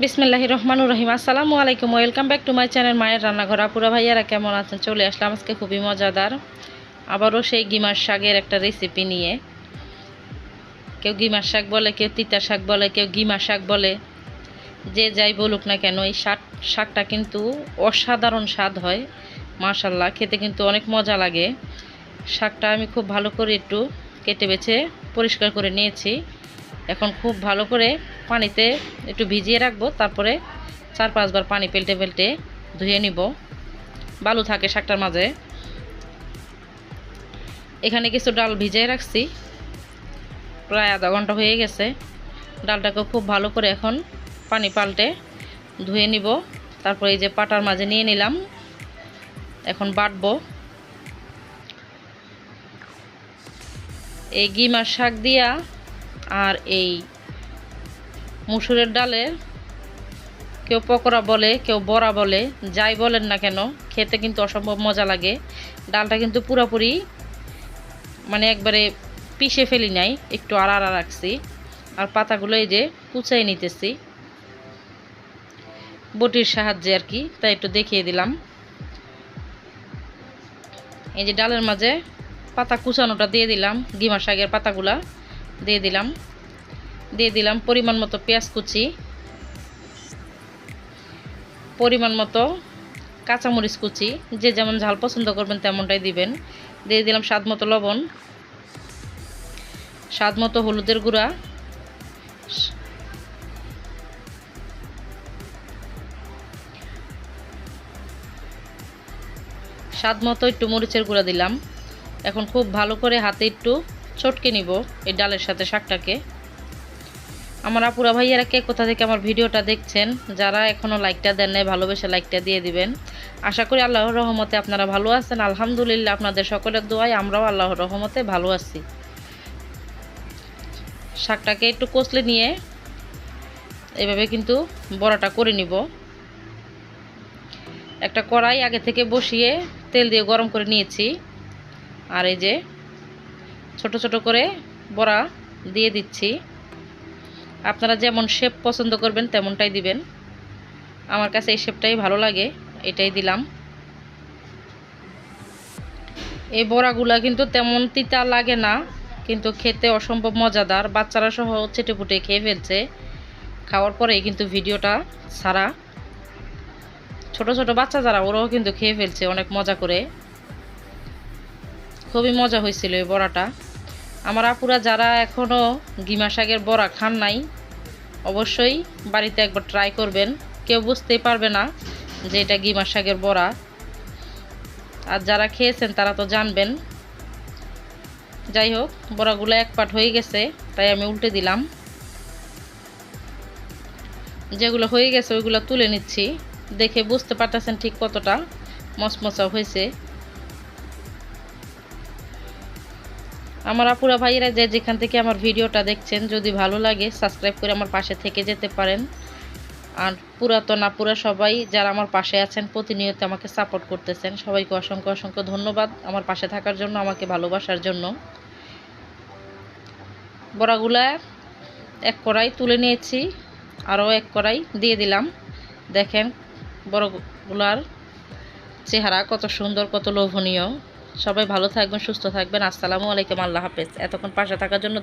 বিসমিল্লাহি রহমানুর রহিম। আসসালামু আলাইকুম। Welcome back to my channel মায়ের রান্নাঘর। আপুরা ভাইয়ারা কেমন আছেন? চলে আসলাম। আজকে খুবই মজাদার, আবারও সেই গিমার শাকের একটা রেসিপি নিয়ে। কেউ গিমার শাক বলে, কেউ তিতা শাক বলে, কেউ গিমা শাক বলে। যে যাই বলুক না কেন, এই শাক, শাকটা কিন্তু অসাধারণ স্বাদ হয় মাশাল্লাহ খেতে কিন্তু অনেক মজা লাগে। শাকটা আমি খুব ভালো করে একটু কেটে বেছে পরিষ্কার করে নিয়েছি। এখন খুব ভালো করে পানিতে একটু ভিজিয়ে রাখব, তারপরে চার পাঁচবার পানি পেলটে পেলটে ধুয়ে নিব। বালু থাকে শাকটার মাঝে। এখানে কিছু ডাল ভিজিয়ে রাখছি। প্রায় আধা ঘণ্টা হয়ে গেছে। ডালটাকে খুব ভালো করে এখন পানি পাল্টে ধুয়ে নিব। তারপরে এই যে পাটার মাঝে নিয়ে নিলাম। এখন বাটবো। এই গিমার শাক দিয়া আর এই মুসুরের ডালের কেউ পকোড়া বলে, কেউ বড়া বলে, যাই বলেন না কেন, খেতে কিন্তু অসম্ভব মজা লাগে। ডালটা কিন্তু পুরোপুরি মানে একবারে পিষে ফেলি নাই, একটু আড়া রাখছি। আর পাতাগুলো এই যে কুচাই নিতেছি। বটির সাহায্যে আর কি, তাই একটু দেখিয়ে দিলাম। এই যে ডালের মাঝে পাতা কুচানোটা দিয়ে দিলাম গিমা শাকের পাতাগুলা। দিয়ে দিলাম। দিয়ে দিলাম পরিমাণ মতো পেঁয়াজ কুচি। পরিমাণ মতো কাঁচামরিচ কুচি। যে যেমন ঝাল পছন্দ করবেন তেমনটাই দিবেন। দিয়ে দিলাম স্বাদ মতো লবণ। স্বাদ মতো হলুদের গুঁড়া। স্বাদ মতো একটু মরিচের গুঁড়া দিলাম। এখন খুব ভালো করে হাতে একটু চটকে নিব এই ডালের সাথে শাকটাকে। আমার আপুরা ভাইয়ারা কে কোথা থেকে আমার ভিডিওটা দেখছেন, যারা এখনও লাইকটা দেন নাই, ভালোবেসে লাইকটা দিয়ে দিবেন। আশা করি আল্লাহর রহমতে আপনারা ভালো আছেন। আলহামদুলিল্লাহ, আপনাদের সকলের দোয়ায় আমরাও আল্লাহর রহমতে ভালো আছি। শাকটাকে একটু কষলে নিয়ে এভাবে কিন্তু বড়াটা করে নিব। একটা কড়াই আগে থেকে বসিয়ে তেল দিয়ে গরম করে নিয়েছি। আর এই যে ছোট ছোট করে বড়া দিয়ে দিচ্ছি। আপনারা যেমন শেপ পছন্দ করবেন তেমনটাই দিবেন। আমার কাছে এই শেপটাই ভালো লাগে, এটাই দিলাম। এই বড়াগুলা কিন্তু তেমন তিতা লাগে না, কিন্তু খেতে অসম্ভব মজাদার। বাচ্চারা সহ চেটেপুটে খেয়ে ফেলছে। খাওয়ার পরেই কিন্তু ভিডিওটা ছাড়া। ছোট ছোট বাচ্চা যারা, ওরাও কিন্তু খেয়ে ফেলছে অনেক মজা করে। খুবই মজা হয়েছিল এই বড়াটা। আমার আপুরা যারা এখনও গিমা শাকের বড়া খান নাই, অবশ্যই বাড়িতে একবার ট্রাই করবেন। কেউ বুঝতেই পারবে না যে এটা গিমা শাকের বড়া। আর যারা খেয়েছেন তারা তো জানবেন। যাই হোক, বড়াগুলো এক পাট হয়ে গেছে, তাই আমি উল্টে দিলাম। যেগুলো হয়ে গেছে ওইগুলো তুলে নিচ্ছি। দেখে বুঝতে পারতেছেন ঠিক কতটা মচমচা হয়েছে। আমার আপুরা ভাইয়েরা যে যেখান থেকে আমার ভিডিওটা দেখছেন, যদি ভালো লাগে সাবস্ক্রাইব করে আমার পাশে থেকে যেতে পারেন। আর পুরাতন আপুরা সবাই যারা আমার পাশে আছেন, প্রতিনিয়ত আমাকে সাপোর্ট করতেছেন। সবাইকে অসংখ্য অসংখ্য ধন্যবাদ আমার পাশে থাকার জন্য, আমাকে ভালোবাসার জন্য। বড়াগুলা এক কড়াই তুলে নিয়েছি, আরও এক কড়াই দিয়ে দিলাম। দেখেন বড়গুলার চেহারা কত সুন্দর, কত লোভনীয়। সবাই ভালো থাকবেন সুস্থ থাকবেন। আসসালামু আলাইকুম আল্লাহ হাফেজ। এতক্ষণ পাশে থাকার জন্য